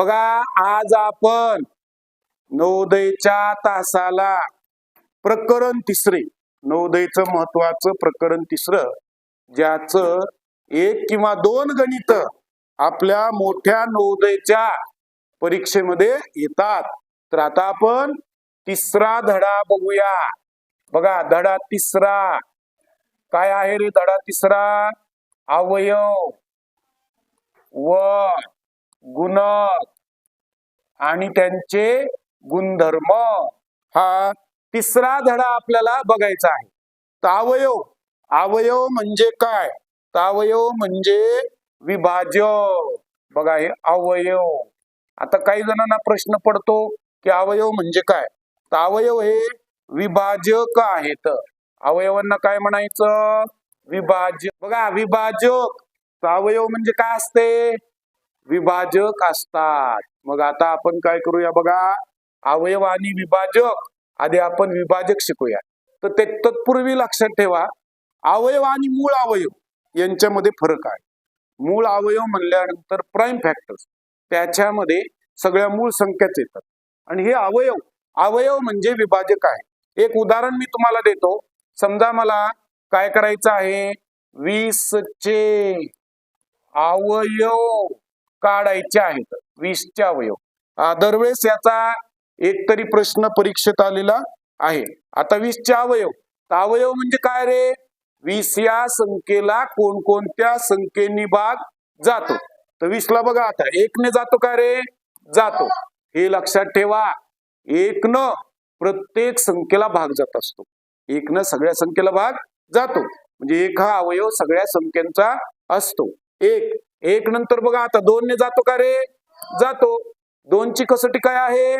बघा आज आपण नवोदयच्या तासाला प्रकरण तिसरे नवोदयचं महत्वाचं प्रकरण तिसरं ज्याचं एक किंवा दोन गणित आपल्या मोठ्या नवोदयच्या परीक्षेमध्ये येतात. तर आता आपण तिसरा धडा बघूया. बघा धडा तिसरा. काय आहे रे धडा तिसरा? अवयव. व गुण आणि त्यांचे गुणधर्म. हा तिसरा धडा आपल्याला बघायचा आहे. तर अवयव. अवयव म्हणजे काय? तर अवयव म्हणजे विभाज्य. बघा हे अवयव. आता काही जणांना प्रश्न पडतो की अवयव म्हणजे काय? तर अवयव हे विभाजक आहेत. अवयवांना काय म्हणायचं? विभाज्य. बघा विभाजक. अवयव म्हणजे काय असते? विभाजक असतात. मग आता आपण काय करूया बघा? अवयव आणि विभाजक. आधी आपण विभाजक शिकूया. तर ते तत्पूर्वी लक्षात ठेवा अवयव आणि मूळ अवयव यांच्यामध्ये फरक आहे. मूळ अवयव म्हणल्यानंतर प्राईम फॅक्टर्स त्याच्यामध्ये सगळ्या मूळ संख्याच येतात. आणि हे अवयव अवयव म्हणजे विभाजक आहे. एक उदाहरण मी तुम्हाला देतो. समजा मला काय करायचं आहे? वीसचे अवयव. काढायचे आहेत. वीसचे अवयव. दरवेळेस याचा एक तरी प्रश्न परीक्षेत आलेला आहे. आता वीसचे अवयव. अवयव म्हणजे काय रे? वीस या संख्येला कोणकोणत्या संख्येनी भाग जातो? तर वीसला बघा आता. एक ने जातो का रे? जातो. हे लक्षात ठेवा. एक न प्रत्येक संख्येला भाग जात असतो. एक न सगळ्या संख्येला भाग जातो. म्हणजे एक हा अवयव सगळ्या संख्यांचा असतो. एक एक नंतर बघा आता दोन ने जातो का रे? जातो. दोनची कसोटी काय आहे?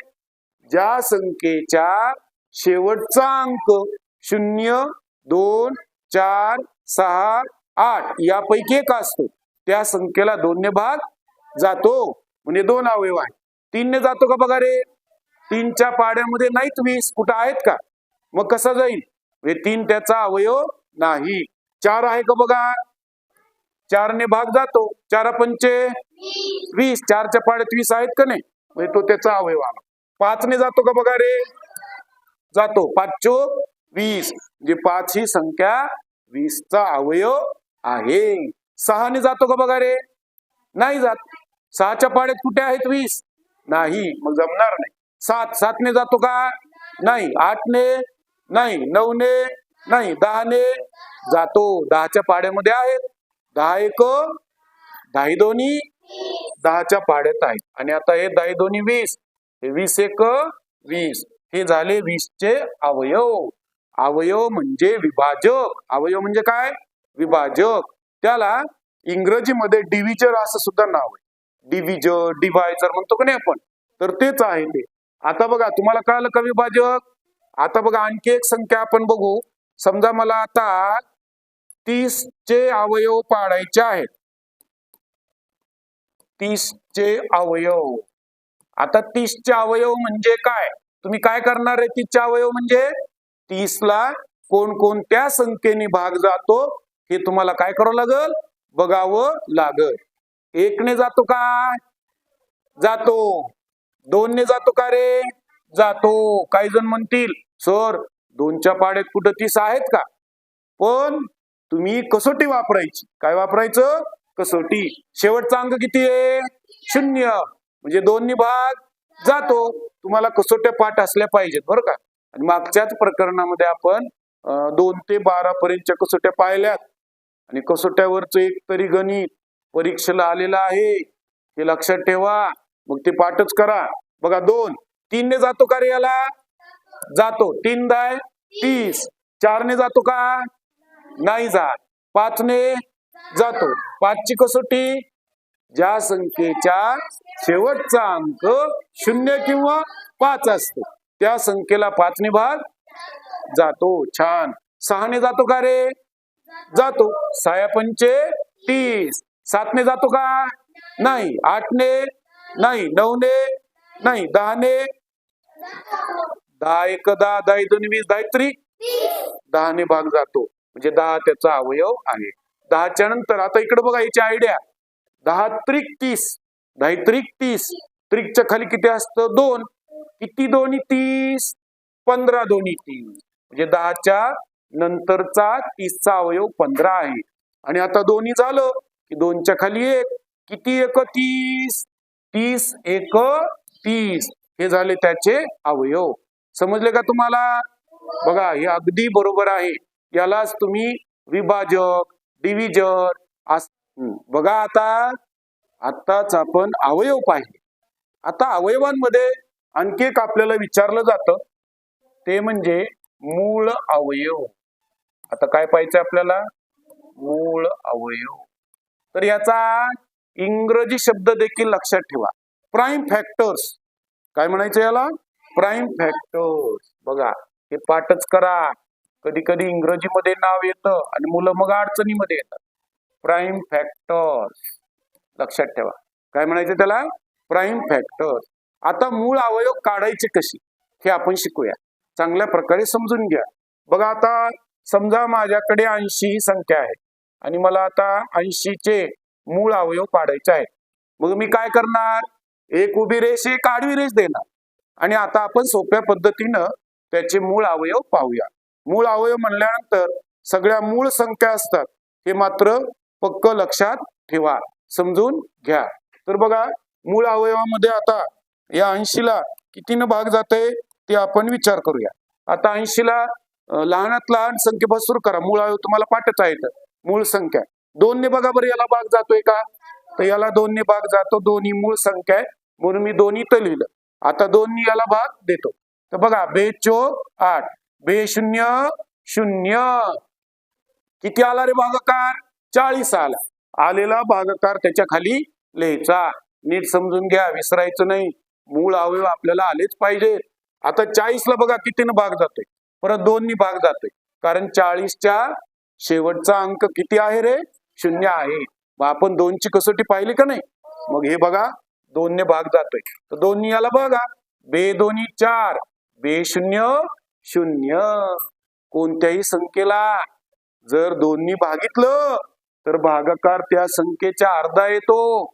ज्या संख्येच्या शेवटचा अंक शून्य दोन चार सहा आठ यापैकी एक असतो. त्या संख्येला दोनने भाग जातो. म्हणजे दोन अवयव आहे तीनने जातो का बघा रे? तीनच्या पाड्यामध्ये नाहीत वीस. कुठं आहेत का? मग कसा जाईल? म्हणजे तीन त्याचा अवयव नाही. चार आहे का बघा? चारने भाग जातो. चार पंचे वीस. चारच्या पाड्यात वीस आहेत का नाही? म्हणजे तो त्याचा अवयव आला पाचने जातो का बघा रे? जातो. पाच चोक वीस. म्हणजे पाच ही संख्या वीसचा अवयव आहे. सहाने जातो का बघा रे? नाही जात. सहाच्या पाड्यात कुठे आहेत वीस? नाही. मग जमणार नाही. सात. सातने जातो का? नाही. आठने? नाही. नऊने? नाही. दहाने? जातो. दहाच्या पाड्यामध्ये आहेत. दहा एक दहा दोन्ही दहाच्या पाड्यात आहेत. आणि आता हे दहा दोन्ही वीस हे वीस एक वीस. हे झाले वीसचे अवयव. अवयव म्हणजे विभाजक. अवयव म्हणजे काय? विभाजक. त्याला इंग्रजीमध्ये डिव्हिजर असं सुद्धा नाव आहे. डिव्हिजर डिव्हायजर म्हणतो का नाही आपण? तर तेच आहे ते. आता बघा तुम्हाला कळालं का विभाजक? आता बघा आणखी एक संख्या आपण बघू. समजा मला आता तीसचे अवयव पाडायचे आहेत. तीसचे अवयव. आता तीसचे अवयव म्हणजे काय? तुम्ही काय करणार आहे तीसचे अवयव म्हणजे? तीसला कोणकोणत्या संख्येने भाग जातो हे तुम्हाला काय करावं लागल? बघावं लागल. एकने जातो का? जातो. दोनने जातो का रे? जातो. काही जण म्हणतील सर दोनच्या पाड्यात कुठं तीस आहेत का? पण तुम्ही कसोटी वापरायची. काय वापरायचं? कसोटी. शेवटचा अंक किती आहे? शून्य. म्हणजे दोन्ही भाग जातो. तुम्हाला कसोट्या पाठ असल्या पाहिजेत बरं का? आणि मागच्याच प्रकरणामध्ये आपण दोन ते बारा पर्यंतच्या कसोट्या पाहिल्यात. आणि कसोट्यावरच एक तरी गणित परीक्षेला आलेलं आहे. हे लक्षात ठेवा. मग ते पाठच करा. बघा दोन. तीनने जातो का रे याला? जातो. तीन दाय तीस. चारने जातो का? नाही जात. पाचने जातो. पाचची कसोटी? ज्या संख्येच्या शेवटचा अंक शून्य किंवा पाच असतो. त्या संख्येला पाचने भाग जातो. छान. सहाने जातो का रे? जातो. सहा पंचे तीस. सातने जातो का? नाही. आठने नाही. नऊने नाही. दहाने दहा एक दहा दहा दोन वीस दहा त्रिक दहाने भाग जातो. म्हणजे दहा त्याचा अवयव आहे. दहाच्या नंतर आता इकडे बघा याची आयडिया दहा त्रिक तीस. दहा त्रिक तीस. त्रिकच्या खाली किती असतं? दोन. किती दोन्ही? तीस. पंधरा दोन्ही तीस म्हणजे दहाच्या नंतरचा तीसचा अवयव पंधरा आहे. आणि आता दोन्ही झालं की दोनच्या खाली एक. किती एक? तीस. तीस एक? तीस. हे झाले त्याचे अवयव. समजले का तुम्हाला? बघा हे अगदी बरोबर आहे. यालाच तुम्ही विभाजक डिव्हिजन बघा आता आत्ताच आपण अवयव पाहिले. आता अवयवांमध्ये आणखी एक आपल्याला विचारलं जातं ते म्हणजे मूळ अवयव. आता काय पाहिजे आपल्याला? मूळ अवयव. तर याचा इंग्रजी शब्द देखील लक्षात ठेवा. प्राईम फॅक्टर्स काय म्हणायचं याला? प्राईम फॅक्टर्स बघा हे पाठच करा. कधी कधी इंग्रजीमध्ये नाव येतं आणि मुलं मग अडचणीमध्ये येतात. प्राईम फॅक्टर्स लक्षात ठेवा. काय म्हणायचं त्याला? प्राईम फॅक्टर्स आता मूळ अवयव काढायचे कशी हे आपण शिकूया. चांगल्या प्रकारे समजून घ्या. बघा आता समजा माझ्याकडे ऐंशी ही संख्या आहे. आणि मला आता ऐंशीचे मूळ अवयव काढायचे आहेत. मग मी काय करणार? एक उभी रेष एक आडवी रेष देणार. आणि आता आपण सोप्या पद्धतीनं त्याचे मूळ अवयव पाहूया. मूळ अवयव म्हणल्यानंतर सगळ्या मूळ संख्या असतात. हे मात्र पक्क लक्षात ठेवा समजून घ्या. तर बघा मूळ अवयवामध्ये आता या ऐंशीला कितीनं भाग जाते ते आपण विचार करूया. आता ऐंशीला लहानात लहान संख्येपासून सुरू करा. मूळ अवयव तुम्हाला पाठच आहे मूळ संख्या. दोनने बघा बरं याला भाग जातोय का? तर याला दोनने भाग जातो. दोन्ही मूळ संख्या आहे. म्हणून मी दोन्ही तर लिहिलं. आता दोन्ही याला भाग देतो. तर बघा बेचो आठ. बे शून्य शून्य. किती आला रे भागाकार? चाळीस आला. आलेला भागाकार त्याच्याखाली लिहायचा. नीट समजून घ्या विसरायचं नाही. मूळ अवयव आपल्याला आलेच पाहिजे. आता चाळीसला बघा कितीनं भाग जातोय. परत दोननी भाग जातोय. कारण चाळीसच्या शेवटचा अंक किती आहे रे? शून्य आहे. मग आपण दोनची कसोटी पाहिली का नाही? मग हे बघा दोनने भाग जातोय. तर दोन्ही याला बघा. बे दोन्ही चार. बे शून्य शून्य. कोणत्याही संख्येला जर दोन्ही भागितलं तर भागाकार त्या संख्येच्या अर्धा येतो.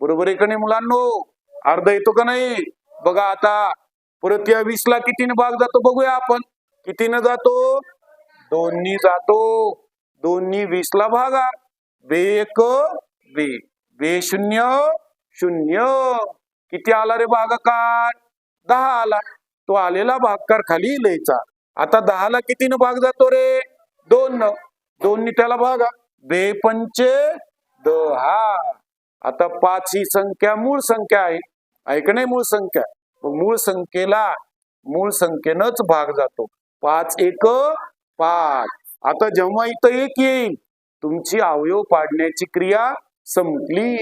बरोबर आहे का नाही मुलांनो? अर्धा येतो का नाही? बघा आता परत या वीस ला कितीने भाग जातो बघूया आपण. कितीने जातो? दोन्ही जातो. दोन्ही वीस ला भागा. बे एक बे. बे शून्य शून्य. किती आला रे भागाकार? दहा आला. तो आलेला भागकार खाली लिहायचा आता दहाला कितीनं भाग जातो रे? दोन न त्याला भागा. बे पंचे दहा आता पाच ही संख्या मूळ संख्या आहे. ऐक नाही मूळ संख्या. मूळ संख्येला मूळ संख्येनच भाग जातो. पाच एक पाच. आता जेव्हा इथं एक येईल तुमची अवयव पाडण्याची क्रिया संपली.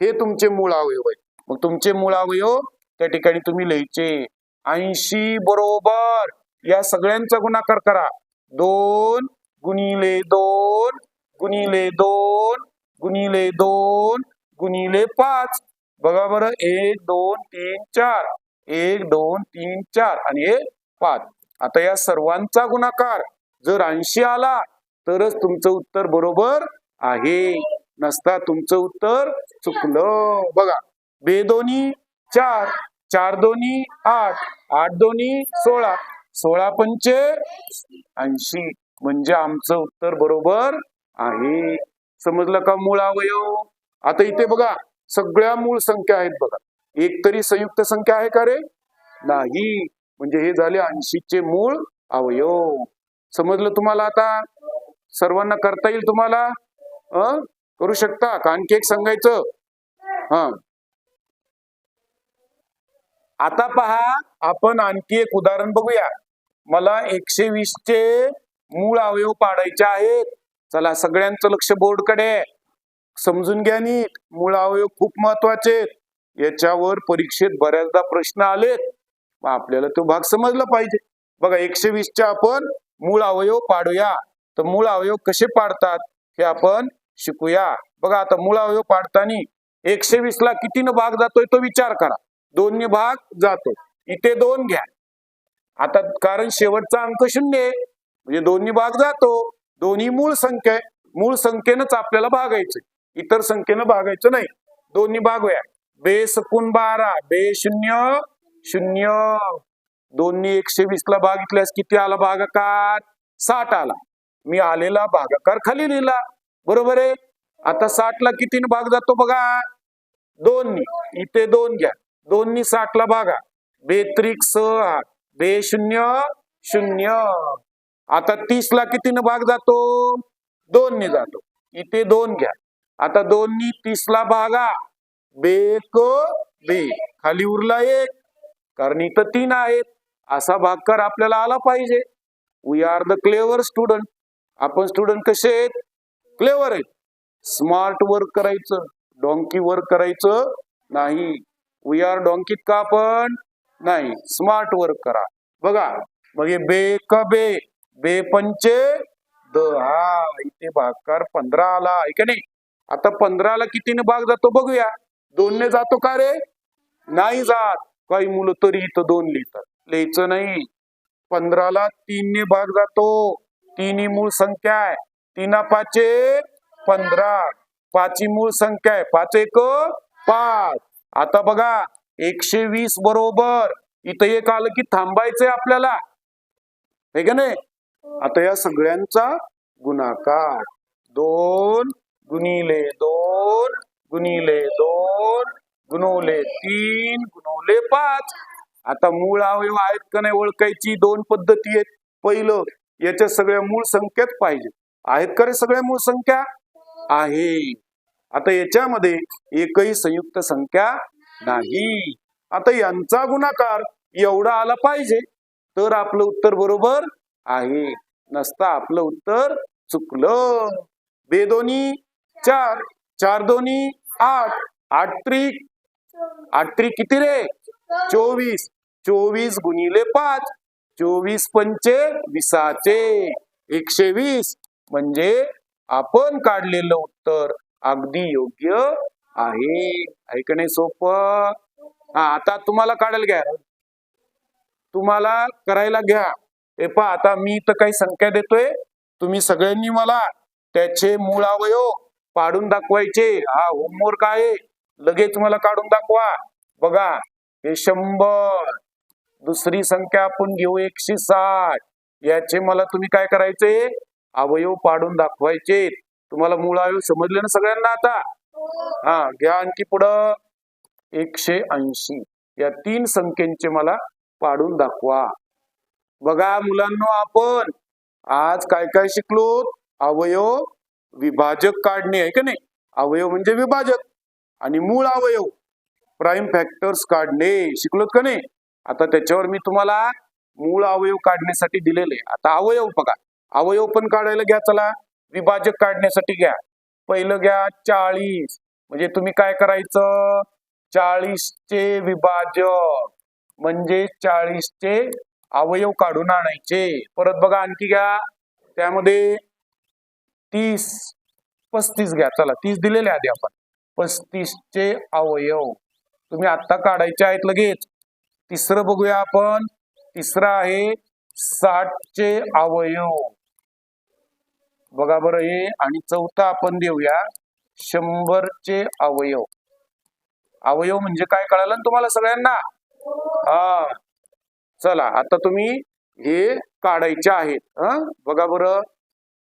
हे तुमचे मूळ अवयव आहे मग तुमचे मूळ अवयव त्या ठिकाणी तुम्ही लिहायचे. ऐंशी बरोबर. या सगळ्यांचा गुणाकार करा. दोन गुणिले दोन गुणिले दोन गुणिले दोन गुणिले पाच. बघा बरं एक दोन तीन चार. एक दोन तीन चार आणि एक पाच. आता या सर्वांचा गुणाकार जर ऐंशी आला तरच तुमचं उत्तर बरोबर आहे. नसता तुमचं उत्तर चुकलं. बघा बेदोनी चार. चार दोन्ही आठ. आठ दोन्ही सोळा. सोळा पंचे ऐंशी. म्हणजे आमचं उत्तर बरोबर आहे. समजलं का मूळ अवयव? आता इथे बघा सगळ्या मूळ संख्या आहेत बघा. एक तरी संयुक्त संख्या आहे का रे? नाही. म्हणजे हे झाले ऐंशीचे मूळ अवयव. समजलं तुम्हाला आता? सर्वांना करता येईल तुम्हाला? अ? करू शकता? का आणखी एक सांगायचं? हा. आता पहा आपण आणखी एक उदाहरण बघूया. मला एकशे वीस चे मूळ अवयव पाडायचे आहेत. चला सगळ्यांचं लक्ष बोर्डकडे. समजून घ्या नीट. मूळ अवयव खूप महत्त्वाचे याच्यावर परीक्षेत बऱ्याचदा प्रश्न आलेत. आपल्याला तो भाग समजला पाहिजे. बघा एकशे वीसच्या आपण मूळ अवयव पाडूया. तर मूळ अवयव कसे पाडतात हे आपण शिकूया. बघा आता मूळ अवयव पाडताना एकशे वीस ला कितीनं भाग जातोय तो विचार करा. दोन्ही भाग जातो. इथे दोन घ्या. आता कारण शेवटचा अंक शून्य आहे. म्हणजे दोन्ही भाग जातो. दोन्ही मूळ संख्या आहे. मूळ संख्येनंच आपल्याला भागायचं इतर संख्येनं भागायचं नाही. दोन्ही भागूया बे सकून बारा. बे शून्य. शून्य. दोन्ही एकशे वीस ला भागितल्यास किती आला? भागाकार साठ आला. मी आलेला भागाकार खाली लिहिला. बरोबर आहे? आता साठ ला कितीने भाग जातो बघा? दोन्ही. इथे दोन घ्या. दोन्ही साठला भागा. बेत्रिक सहा बे शून्य शून्य. आता तीस ला कितीने भाग जातो? दोनने जातो. इथे दोन घ्या. आता दोन्ही तीसला भागा. बेक बे. खाली उरला एक. कारण इथं तीन आहेत. असा भागकार आपल्याला आला पाहिजे. We are the clever student आपण स्टुडंट कसे आहेत? क्लेवर आहेत. स्मार्ट वर्क करायचं. डोंकी वर्क करायचं नाही. वी आर डॉंकीत का आपण नाही. स्मार्ट वर्क करा. बघा. मग हे बे क बे? बे पंचे दहा इथे भागकार पंधरा आला. आहे का नाही आता पंधराला कितीने भाग जातो बघूया. दोनने जातो का रे? नाही जात. काही मुलं तरी इथं दोन लिहितात. लिहायचं नाही. पंधराला तीनने भाग जातो. तिन्ही मूळ संख्या आहे. तीना पाचे पंधरा. पाची मूळ संख्या आहे. पाच एक पाच. आता बघा एकशे वीस बरोबर. इथं एक आलं की थांबायचंय आपल्याला. हे का नाही? आता या सगळ्यांचा गुणाकार. दोन गुणिले दोन गुणिले दोन गुणवले तीन गुणवले पाच. आता मूळ अवयव आहेत का नाही ओळखायची? दोन पद्धती आहेत. पहिलं याच्या सगळ्या मूळ संख्येत पाहिजे. आहेत का रे सगळ्या मूळ संख्या? आहे. आता याच्यामध्ये एकही संयुक्त संख्या नाही. आता यांचा गुणाकार एवढा आला पाहिजे तर आपलं उत्तर बरोबर आहे. नसता आपलं उत्तर चुकलं. बेदोनी चार चार दोन्ही आठ आठ त्रिक आठ त्रिक किती रे? चोवीस. चोवीस गुणिले पाच चोवीस पंचे विसाचे. एकशे वीस. म्हणजे आपण काढलेलं उत्तर. अगदी योग्य आहे. ऐकणे सोपं? हा आता तुम्हाला काढायला घ्या. तुम्हाला करायला घ्या. हे पहा आता मी इथं काही संख्या देतोय. तुम्ही सगळ्यांनी मला त्याचे मूळ अवयव पाडून दाखवायचे. हा होमवर्क आहे. लगेच मला काढून दाखवा. बघा हे शंभर. दुसरी संख्या आपण घेऊ एकशे साठ. याचे मला तुम्ही काय करायचे? अवयव पाडून दाखवायचे तुम्हाला मूळ अवयव समजले ना सगळ्यांना आता? हा घ्या आणखी पुढं. एकशे ऐंशी. या तीन संख्येचे मला पाडून दाखवा. बघा मुलांना आपण आज काय काय शिकलो? अवयव विभाजक काढणे आहे का नाही? अवयव म्हणजे विभाजक आणि मूळ अवयव प्राईम फॅक्टर्स काढणे. शिकलोत का नाही? आता त्याच्यावर मी तुम्हाला मूळ अवयव काढण्यासाठी दिलेले. आता अवयव बघा. अवयव पण काढायला घ्या चला. विभाजक काढण्यासाठी घ्या. पहिलं घ्या चाळीस. म्हणजे तुम्ही काय करायचं? चाळीसचे विभाजक. म्हणजे चाळीसचे अवयव काढून आणायचे. परत बघा आणखी घ्या. त्यामध्ये तीस पस्तीस घ्या. चला तीस दिलेले आधी आपण. पस्तीसचे अवयव. तुम्ही आत्ता काढायचे आहेत लगेच. तिसरं बघूया आपण. तिसरं आहे साठचे अवयव. बघा बरं हे. आणि चौथा आपण देऊया. शंभरचे अवयव. अवयव म्हणजे काय कळालं ना तुम्हाला सगळ्यांना? हा. चला आता तुम्ही हे काढायचे आहेत. बघा बरं.